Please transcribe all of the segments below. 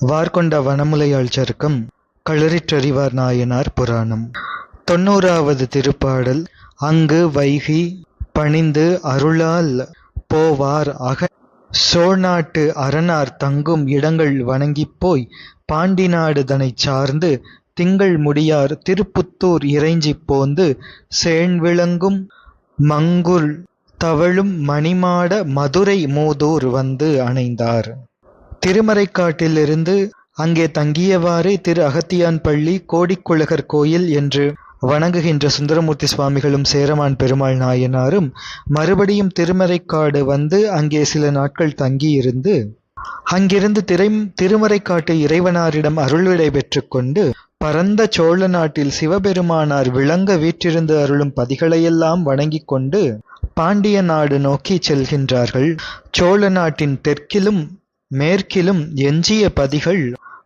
வார்கொண்ட வனமுலையாள் சருக்கம் களரிற்றறிவார் நாயனார் புராணம். தொண்ணூறாவது திருப்பாடல் அங்கு வைகி பணிந்து அருளால் போவார் அக. சோழ்நாட்டு அரணார் தங்கும் இடங்கள் வணங்கிப் போய் பாண்டி நாடு சார்ந்து திங்கள் முடியார் திருப்புத்தூர் இறைஞ்சிப் போந்து சேண்விளங்கும் மங்குல் தவழும் மணிமாட மதுரை மூதூர் வந்து அணைந்தார். திருமறைக்காட்டிலிருந்து அங்கே தங்கியவாறே திரு அகத்தியான் பள்ளி கோடிக்குழகர் கோயில் என்று வணங்குகின்ற சுந்தரமூர்த்தி சுவாமிகளும் சேரமான் பெருமாள் நாயனாரும் மறுபடியும் திருமறைக்காடு வந்து அங்கே சில நாட்கள் தங்கியிருந்து அங்கிருந்து திரை திருமறைக்காட்டு இறைவனாரிடம் அருள்விடை பெற்றுக்கொண்டு பரந்த சோழ நாட்டில் சிவபெருமானார் விளங்க வீற்றிருந்து அருளும் பதிகளையெல்லாம் வணங்கிக் கொண்டு பாண்டிய நாடு நோக்கி செல்கின்றார்கள். சோழ நாட்டின் தெற்கிலும் மேற்கிலும் எஞ்சிய பதிகள்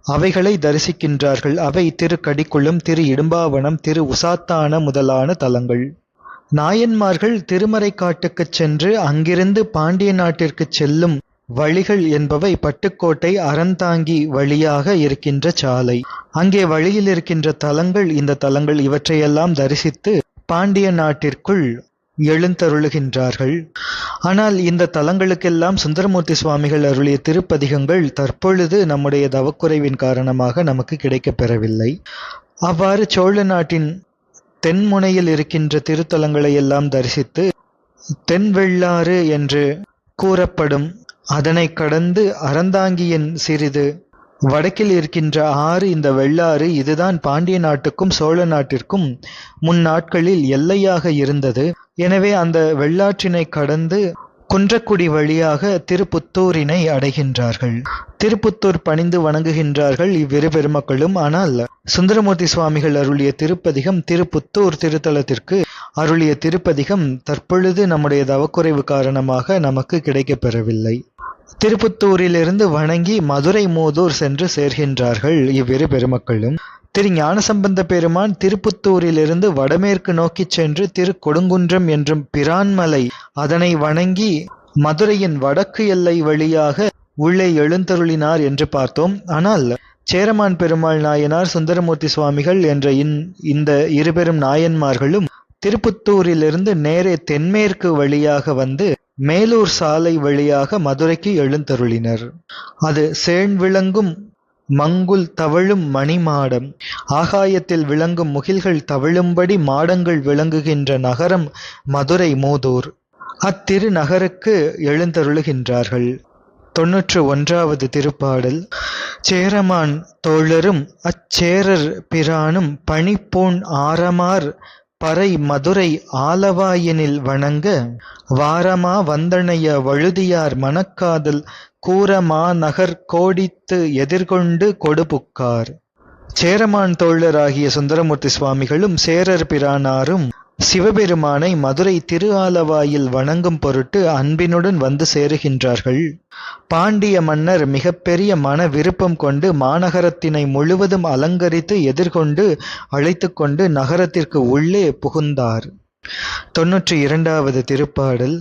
அவைகளை தரிசிக்கின்றார்கள். அவை திரு கடிக்குளம் திரு இடும்பாவனம் திரு உசாத்தான முதலான தலங்கள். நாயன்மார்கள் திருமறைக்காட்டுக்குச் சென்று அங்கிருந்து பாண்டிய நாட்டிற்குச் செல்லும் வழிகள் என்பவை பட்டுக்கோட்டை அறந்தாங்கி வழியாக இருக்கின்ற சாலை. அங்கே வழியில் இருக்கின்ற தலங்கள் இந்த தலங்கள் இவற்றையெல்லாம் தரிசித்து பாண்டிய நாட்டிற்குள் எழுந்தருளுகின்றார்கள். ஆனால் இந்த தலங்களுக்கெல்லாம் சுந்தரமூர்த்தி சுவாமிகள் அருளிய திருப்பதிகங்கள் தற்பொழுது நம்முடைய தவக்குறைவின் காரணமாக நமக்கு கிடைக்கப் பெறவில்லை. அவ்வாறு சோழ நாட்டின் தென்முனையில் இருக்கின்ற திருத்தலங்களை எல்லாம் தரிசித்து தென்வெள்ளாறு என்று கூறப்படும் அதனை கடந்து அறந்தாங்கியின் சிறிது வடக்கில் இருக்கின்ற ஆறு இந்த வெள்ளாறு இதுதான் பாண்டிய நாட்டுக்கும் சோழ நாட்டிற்கும் முன்னாட்களில் எல்லையாக இருந்தது. எனவே அந்த வெள்ளாற்றினை கடந்து குன்றக்குடி வழியாக திருப்புத்தூரினை அடைகின்றார்கள். திருப்புத்தூர் பணிந்து வணங்குகின்றார்கள் இவ்விரு பெருமக்களும் ஆனால் சுந்தரமூர்த்தி சுவாமிகள் அருளிய திருப்பதிகம் திருப்புத்தூர் திருத்தலத்திற்கு அருளிய திருப்பதிகம் தற்பொழுது நம்முடைய தவக்குறைவு காரணமாக நமக்கு கிடைக்கப்பெறவில்லை. திருப்புத்தூரிலிருந்து வணங்கி மதுரை மூதூர் சென்று சேர்கின்றார்கள் இவ்விரு பெருமக்களும் திரு ஞானசம்பந்த பெருமான் திருப்புத்தூரிலிருந்து வடமேற்கு நோக்கிச் சென்று திரு கொடுங்குன்றம் என்றும் பிரான்மலை அதனை வணங்கி மதுரையின் வடக்கு எல்லை வழியாக உள்ளே எழுந்தருளினார் என்று பார்த்தோம். ஆனால் சேரமான் பெருமாள் நாயனார் சுந்தரமூர்த்தி சுவாமிகள் என்ற இன் இந்த இருபெரும் நாயன்மார்களும் திருப்புத்தூரிலிருந்து நேரே தென்மேற்கு வழியாக வந்து மேலூர் சாலை வழியாக மதுரைக்கு எழுந்தருளினர். அது சேண்விளங்கும் மங்குல் தவழும் மணிமாடம். ஆகாயத்தில் விளங்கும் முகில்கள் தவழும்படி மாடங்கள் விளங்குகின்ற நகரம் மதுரை மூதூர். அத்திரு நகருக்கு எழுந்தருளுகின்றார்கள். தொன்னூற்று ஒன்றாவது திருப்பாடல். சேரமான் தோழரும் அச்சேரர் பிரானும் பணிப்பூண் ஆரமார் பறை மதுரை ஆலவாயினில் வணங்க வாரமா வந்தணைய வழுதியார் மணக்காதல் கூரமா நகர் கோடித்து எதிர்கொண்டு கொடுபுக்கார். சேரமான் தோழராகிய சுந்தரமூர்த்தி சுவாமிகளும் சேரர் பிரானாரும் சிவபெருமானை மதுரை திருஆலவாயில் வணங்கும் பொருட்டு அன்பினுடன் வந்து சேருகின்றார்கள். பாண்டிய மன்னர் மிகப்பெரிய மன விருப்பம் கொண்டு மாநகரத்தினை முழுவதும் அலங்கரித்து எதிர்கொண்டு அழைத்து கொண்டு நகரத்திற்கு உள்ளே புகுந்தார். தொன்னூற்றி இரண்டாவது திருப்பாடல்.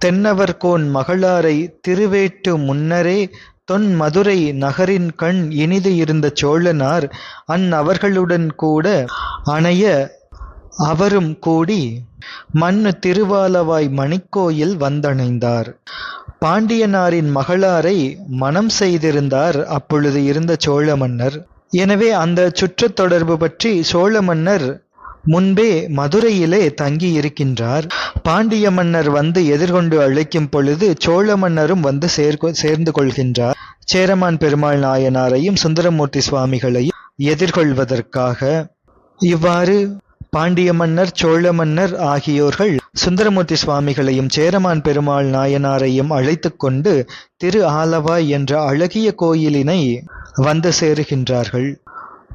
தென்னவர்கோன் மகளாரை திருவேட்டு முன்னரே தொன் மதுரை நகரின் கண் இனிது இருந்த சோழனார் அந் அவர்களுடன் கூட அணைய அவரும் கூடி மண்ணு திருவாலவாய் மணிக்கோயில் வந்தணைந்தார். பாண்டியனாரின் மகளாரை மனம் செய்திருந்தார் அப்பொழுது இருந்த சோழ மன்னர் எனவே அந்த சுற்றத் தொடர்பு பற்றி சோழ மன்னர் முன்பே மதுரையிலே தங்கி இருக்கின்றார் பாண்டிய மன்னர் வந்து எதிர்கொண்டு அழைக்கும் பொழுது சோழ மன்னரும் வந்து சேர்கொ சேர்ந்து கொள்கின்றார். சேரமான் பெருமாள் நாயனாரையும் சுந்தரமூர்த்தி சுவாமிகளையும் எதிர்கொள்வதற்காக இவ்வாறு பாண்டிய மன்னர் சோழ மன்னர் ஆகியோர்கள் சுந்தரமூர்த்தி சுவாமிகளையும் சேரமான் பெருமாள் நாயனாரையும் அழைத்து கொண்டு திரு ஆலவாய் என்ற அழகிய கோயிலினை வந்து சேருகின்றார்கள்.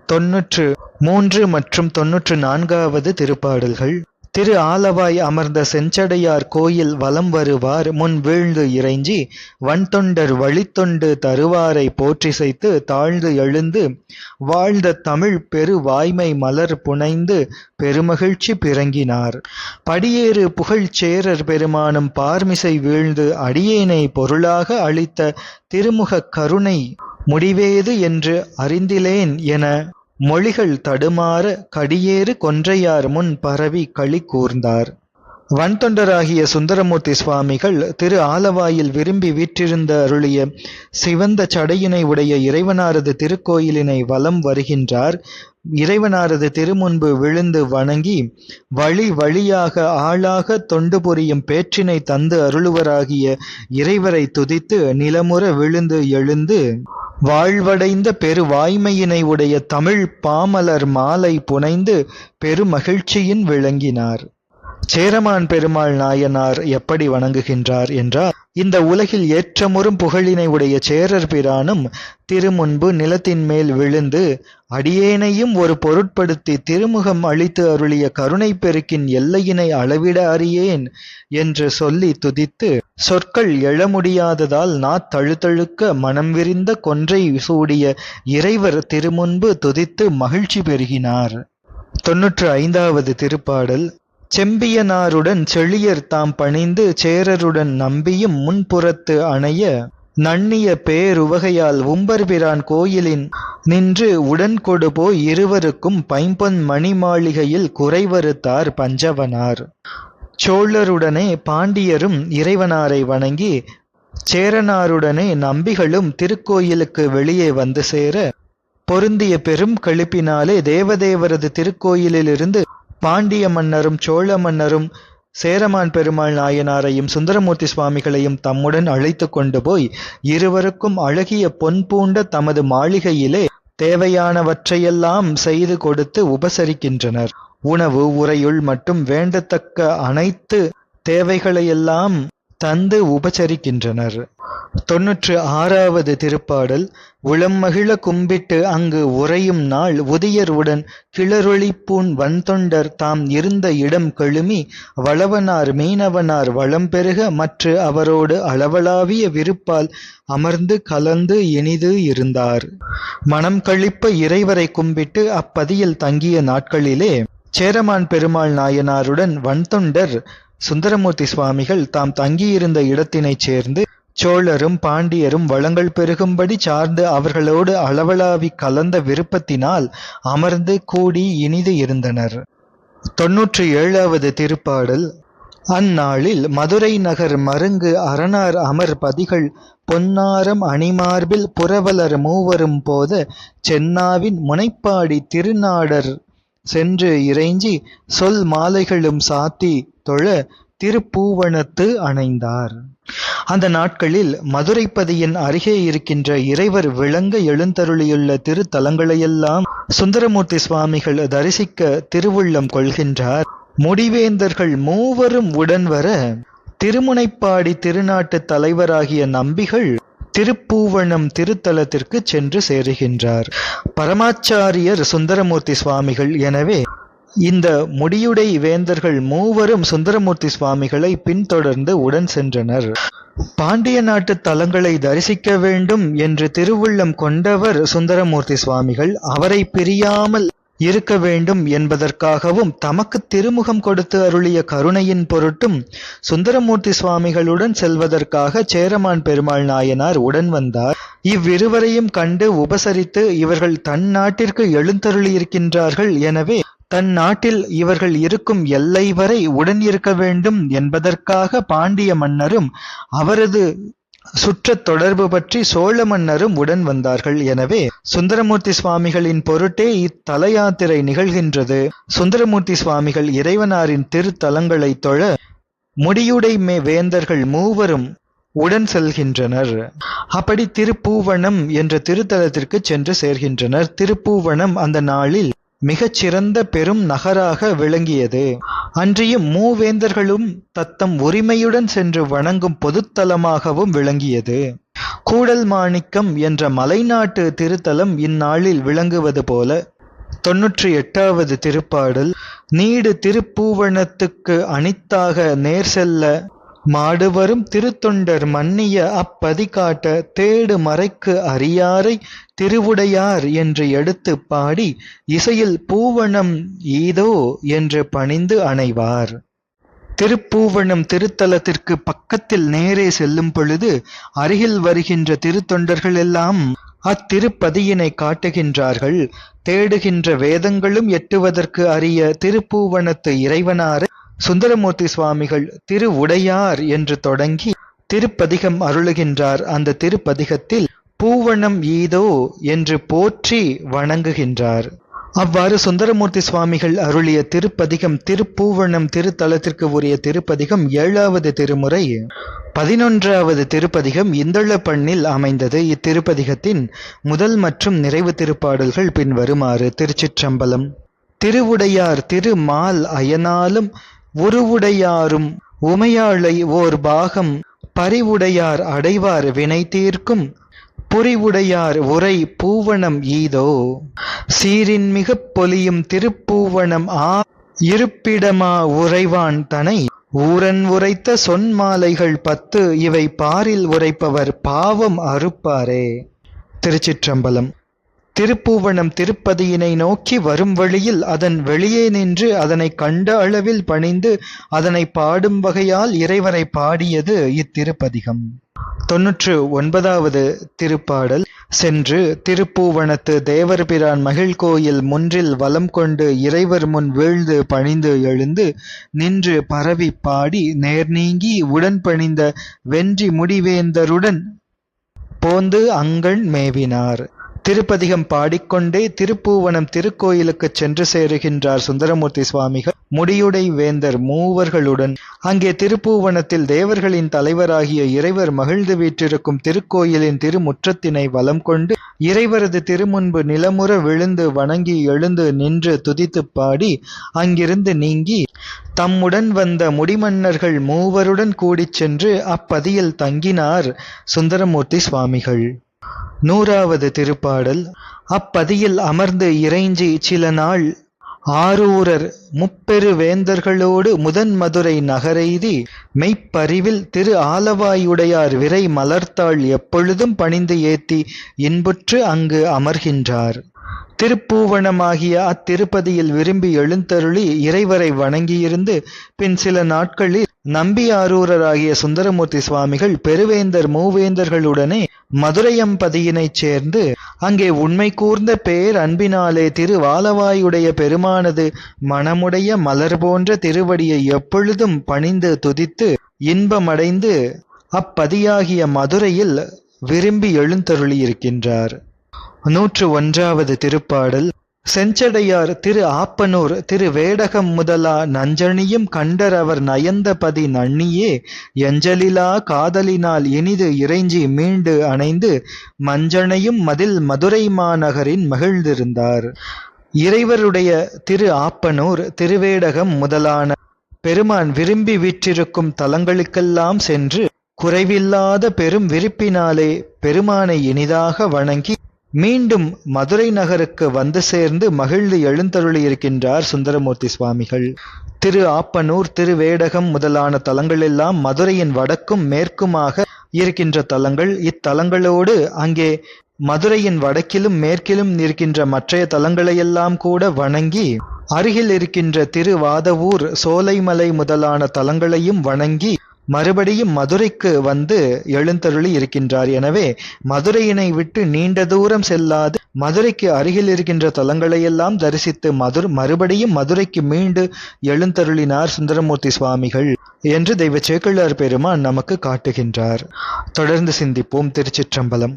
தொன்னூற்று மூன்று மற்றும் தொன்னூற்று நான்காவது திருப்பாடல்கள் திரு ஆலவாய் அமர்ந்த செஞ்சடையார் கோயில் வலம் வருவார். முன் வீழ்ந்து இறைஞ்சி வன்தொண்டர் வழித்தொண்டு தருவாரை போற்றிசைத்து தாழ்ந்து எழுந்து வாழ்ந்த தமிழ் பெரு வாய்மை மலர் புனைந்து பெருமகிழ்ச்சி பிறங்கினார். படியேறு புகழ்ச்சேரர் பெருமானும் பார்மிசை வீழ்ந்து அடியேனை பொருளாக அளித்த திருமுகக் கருணை முடிவேது என்று அறிந்திலேன் என மொழிகள் தடுமாற கடியேறு கொன்றையார் முன் பரவி களி கூர்ந்தார். வன்தொண்டராகிய சுந்தரமூர்த்தி சுவாமிகள் திரு ஆலவாயில் விரும்பி வீற்றிருந்த அருளிய சிவந்த சடையினை உடைய இறைவனாரது திருக்கோயிலினை வலம் வருகின்றார். இறைவனாரது திருமுன்பு விழுந்து வணங்கி வழி வழியாக ஆளாக தொண்டு புரியும் பேற்றினை தந்து அருளுவராகிய இறைவரை துதித்து நிலமுற விழுந்து எழுந்து வாழ்வடைந்த பெருவாய்மையினை உடைய தமிழ் பாமலர் மாலை புனைந்து பெருமகிழ்ச்சியின் விளங்கினார். சேரமான் பெருமாள் நாயனார் எப்படி வணங்குகின்றார் என்றால் இந்த உலகில் ஏற்றமுறும் புகழினை உடைய சேரர் பிரானும் திருமுன்பு நிலத்தின் மேல் விழுந்து அடியேனையும் ஒரு பொருட்படுத்தி திருமுகம் அளித்து அருளிய கருணை பெருக்கின் எல்லையினை அளவிட அறியேன் என்று சொல்லி துதித்து சொற்கள் எழ முடியாததால் நா தழுத்தழுக்க மனம் விரிந்த கொன்றை சூடிய இறைவர் திருமுன்பு துதித்து மகிழ்ச்சி பெருகினார். தொன்னூற்று ஐந்தாவது திருப்பாடல் செம்பியனாருடன் செழியர் தாம் பணிந்து சேரருடன் நம்பியும் முன்புறத்து அணைய நன்னிய பேருவகையால் உம்பர்பிரான் கோயிலின் நின்று உடன் கொடு போய் இருவருக்கும் பைம்பொன் மணிமாளிகையில் குறைவறுத்தார் பஞ்சவனார். சோழருடனே பாண்டியரும் இறைவனாரை வணங்கி சேரனாருடனே நம்பிகளும் திருக்கோயிலுக்கு வெளியே வந்து சேர பொருந்திய பெரும் கழிப்பினாலே தேவதேவரது திருக்கோயிலிலிருந்து பாண்டிய மன்னரும் சோழ மன்னரும் சேரமான் பெருமாள் நாயனாரையும் சுந்தரமூர்த்தி சுவாமிகளையும் தம்முடன் அழைத்து கொண்டு போய் இருவருக்கும் அழகிய பொன் பூண்ட தமது மாளிகையிலே தேவையானவற்றையெல்லாம் செய்து கொடுத்து உபசரிக்கின்றனர். உணவு உறையுள் மட்டும் வேண்டத்தக்க அனைத்து தேவைகளையெல்லாம் தந்து உபசரிக்கின்றனர். தொன்னூற்று ஆறாவது திருப்பாடல் உளம் மகிழ கும்பிட்டு அங்கு உறையும் நாள் உதியருடன் உடன் வன்தொண்டர் தாம் இருந்த இடம் கழுமி வளவனார் மீனவனார் வளம் பெருக மற்ற அவரோடு அளவளாவிய விருப்பால் அமர்ந்து கலந்து இனிது இருந்தார். மனம் கழிப்ப இறைவரை கும்பிட்டு அப்பதியில் தங்கிய நாட்களிலே சேரமான் பெருமாள் நாயனாருடன் வன்தொண்டர் சுந்தரமூர்த்தி சுவாமிகள் தாம் தங்கியிருந்த இடத்தினைச் சேர்ந்து சோழரும் பாண்டியரும் வளங்கள் பெருகும்படி சார்ந்து அவர்களோடு அளவளாவி கலந்த விருப்பத்தினால் அமர்ந்து கூடி இனிது இருந்தனர். தொன்னூற்றி ஏழாவது திருப்பாடல். அந்நாளில் மதுரை நகர் மருங்கு அரணார் அமர் பதிகள் பொன்னாரம் அணிமார்பில் புரவலர் மூவரும் போத சென்னாவின் முனைப்பாடி திருநாடர் சென்று இறைஞ்சி சொல் மாலைகளும் சாத்தி தொழ திருப்பூவனத்து அணைந்தார். அந்த நாட்களில் மதுரைப்பதியின் அருகே இருக்கின்ற இறைவர் விளங்க எழுந்தருளியுள்ள திருத்தலங்களையெல்லாம் சுந்தரமூர்த்தி சுவாமிகள் தரிசிக்க திருவுள்ளம் கொள்கின்றார். முடிவேந்தர்கள் மூவரும் உடன் வர திருமுனைப்பாடி திருநாட்டு தலைவராகிய நம்பிகள் திருப்பூவனம் திருத்தலத்திற்கு சென்று சேருகின்றார். பரமாச்சாரியர் சுந்தரமூர்த்தி சுவாமிகள் எனவே இந்த முடியுடை வேந்தர்கள் மூவரும் சுந்தரமூர்த்தி சுவாமிகளை பின்தொடர்ந்து உடன் சென்றனர். பாண்டிய நாட்டு தலங்களை தரிசிக்க வேண்டும் என்று திருவுள்ளம் கொண்டவர் சுந்தரமூர்த்தி சுவாமிகள் அவரை பிரியாமல் இருக்க வேண்டும் என்பதற்காகவும் தமக்கு திருமுகம் கொடுத்து அருளிய கருணையின் பொருட்டும் சுந்தரமூர்த்தி சுவாமிகளுடன் செல்வதற்காக சேரமான் பெருமாள் நாயனார் உடன் வந்தார். இவ்விருவரையும் கண்டு உபசரித்து இவர்கள் தன் நாட்டிற்கு எழுந்தருளியிருக்கின்றார்கள். எனவே தன் நாட்டில் இவர்கள் இருக்கும் எல்லை வரை உடன் இருக்க வேண்டும் என்பதற்காக பாண்டிய மன்னரும் அவரது சுற்றத் தொடர்பு பற்றி சோழ மன்னரும் உடன் வந்தார்கள். எனவே சுந்தரமூர்த்தி சுவாமிகளின் பொருட்டே இத்தல யாத்திரை நிகழ்கின்றது. சுந்தரமூர்த்தி சுவாமிகள் இறைவனாரின் திருத்தலங்களை தொழ முடியுடை மே வேந்தர்கள் மூவரும் உடன் செல்கின்றனர். அப்படி திருப்பூவனம் என்ற திருத்தலத்திற்கு சென்று சேர்கின்றனர். திருப்பூவனம் அந்த நாளில் மிகச்சிறந்த பெரும் நகராக விளங்கியது. அன்றைய மூவேந்தர்களும் தத்தம் உரிமையுடன் சென்று வணங்கும் பொதுத்தலமாகவும் விளங்கியது. கூடல் மாணிக்கம் என்ற மலைநாட்டு திருத்தலம் இந்நாளில் விளங்குவது போல தொன்னூற்றி எட்டாவது திருப்பாடல் நீடு திருப்பூவணத்துக்கு அணித்தாக நேர் செல்ல மாடுவரும் திருத்தொண்டர் மன்னிய அப்பதி காட்ட தேடு மறைக்கு அறியாரை திருவுடையார் என்று எடுத்து பாடி இசையில் பூவணம் ஈதோ என்று பணிந்து அணைவார். திருப்பூவனம் திருத்தலத்திற்கு பக்கத்தில் நேரே செல்லும் பொழுது அருகில் வருகின்ற திருத்தொண்டர்கள் எல்லாம் அத்திருப்பதியினை காட்டுகின்றார்கள். தேடுகின்ற வேதங்களும் எட்டுவதற்கு அரிய திருப்பூவனத்து இறைவனாரை சுந்தரமூர்த்தி சுவாமிகள் திருவுடையார் என்று தொடங்கி திருப்பதிகம் அருளுகின்றார். அந்த திருப்பதிகத்தில் பூவணம் ஈதோ என்று போற்றி வணங்குகின்றார். அவ்வாறு சுந்தரமூர்த்தி சுவாமிகள் அருளிய திருப்பதிகம் திருப்பூவணம் திருத்தலத்திற்கு உரிய திருப்பதிகம் ஏழாவது திருமுறை. பதினொன்றாவது திருப்பதிகம் இந்தள பண்ணில் அமைந்தது. இத்திருப்பதிகத்தின் முதல் மற்றும் நிறைவு திருப்பாடல்கள் பின்வருமாறு திருச்சிற்றம்பலம். திருவுடையார் திருமால் அயனாலும் உருவுடையாரும் உமையாளை ஓர் பாகம் பறிவுடையார் அடைவார் வினை தீர்க்கும் புரிவுடையார் உரை பூவணம் ஈதோ. சீரின் மிகப் பொலியும் திருப்பூவணம் ஆ இருப்பிடமா உறைவான் தனை. ஊரன் உரைத்த சொன்மாலைகள் பத்து இவை பாரில் உரைப்பவர் பாவம் அறுப்பாரே. திருச்சிற்றம்பலம். திருப்பூவனம் திருப்பதியினை நோக்கி வரும் வழியில் அதன் வெளியே நின்று அதனை கண்ட அளவில் பணிந்து அதனை பாடும் வகையால் இறைவரை பாடியது இத்திருப்பதிகம். தொன்னூற்று ஒன்பதாவது திருப்பாடல். சென்று திருப்பூவனத்து தேவர் பிரான் மகிழ் கோயில் முன்றில் வலம் கொண்டு இறைவர் முன் வீழ்ந்து பணிந்து எழுந்து நின்று பரவி பாடி நேர் நீங்கி உடன் பணிந்த வென்றி முடிவேந்தருடன் போந்து அங்கண் மேவினார். திருப்பதிகம் பாடிக்கொண்டே திருப்பூவனம் திருக்கோயிலுக்குச் சென்று சேருகின்றார் சுந்தரமூர்த்தி சுவாமிகள். முடியுடை வேந்தர் மூவர்களுடன் அங்கே திருப்பூவனத்தில் தேவர்களின் தலைவராகிய இறைவர் மகிழ்ந்து வீற்றிருக்கும் திருக்கோயிலின் திருமுற்றத்தினை வலம் கொண்டு இறைவரது திருமுன்பு நிலமுற விழுந்து வணங்கி எழுந்து நின்று துதித்துப் பாடி அங்கிருந்து நீங்கி தம்முடன் வந்த முடிமன்னர்கள் மூவருடன் கூடிச் சென்று அப்பதியில் தங்கினார் சுந்தரமூர்த்தி சுவாமிகள். நூறாவது திருப்பாடல். அப்பதியில் அமர்ந்து இறைஞ்சி சில நாள் ஆரூரர் முப்பெரு வேந்தர்களோடு முதன் மதுரை நகரெய்தி மெய்ப்பறிவில் திரு ஆலவாயுடையார் விரை மலர்த்தாள் எப்பொழுதும் பணிந்து ஏத்தி இன்புற்று அங்கு அமர்கின்றார். திருப்பூவனமாகிய அத்திருப்பதியில் விரும்பி எழுந்தருளி இறைவரை வணங்கியிருந்து பின் சில நாட்களில் நம்பியாரூரராகிய சுந்தரமூர்த்தி சுவாமிகள் பெருவேந்தர் மூவேந்தர்களுடனே மதுரையம்பதியினைச் சேர்ந்து அங்கே உண்மை கூர்ந்த பேர் அன்பினாலே திருவாலவாயுடைய பெருமானது மனமுடைய மலர் போன்ற திருவடியை எப்பொழுதும் பணிந்து துதித்து இன்பமடைந்து அப்பதியாகிய மதுரையில் விரும்பி எழுந்தருளியிருக்கின்றார். நூற்று ஒன்றாவது திருப்பாடல் செஞ்சடையார் திரு ஆப்பனூர் திரு வேடகம் முதலா நஞ்சணியும் கண்டர் அவர் நயந்தபதி நன்னியே எஞ்சலிலா காதலினால் இனிது இறைஞ்சி மீண்டு அணைந்து மஞ்சனையும் மதில் மதுரை மாநகரின் மகிழ்ந்திருந்தார். இறைவருடைய திரு ஆப்பனூர் திருவேடகம் முதலான பெருமான் விரும்பி விற்றிருக்கும் தலங்களுக்கெல்லாம் சென்று குறைவில்லாத பெரும் விருப்பினாலே பெருமானை இனிதாக வணங்கி மீண்டும் மதுரை நகருக்கு வந்து சேர்ந்து மகிழ்ந்து எழுந்தருளியிருக்கின்றார் சுந்தரமூர்த்தி சுவாமிகள். திரு ஆப்பனூர் திருவேடகம் முதலான தலங்களெல்லாம் மதுரையின் வடக்கும் மேற்குமாக இருக்கின்ற தலங்கள். இத்தலங்களோடு அங்கே மதுரையின் வடக்கிலும் மேற்கிலும் இருக்கின்ற மற்றைய தலங்களையெல்லாம் கூட வணங்கி அருகில் இருக்கின்ற திருவாதவூர் சோலைமலை முதலான தலங்களையும் வணங்கி மறுபடியும் மதுரைக்கு வந்து எழுந்தருளி இருக்கின்றார். எனவே மதுரையினை விட்டு நீண்ட தூரம் செல்லாது மதுரைக்கு அருகில் இருக்கின்ற தலங்களையெல்லாம் தரிசித்து மதுர் மறுபடியும் மதுரைக்கு மீண்டு எழுந்தருளினார் சுந்தரமூர்த்தி சுவாமிகள் என்று தெய்வ சேக்கிழார் பெருமான் நமக்கு காட்டுகின்றார். தொடர்ந்து சிந்திப்போம் திருச்சிற்றம்பலம்.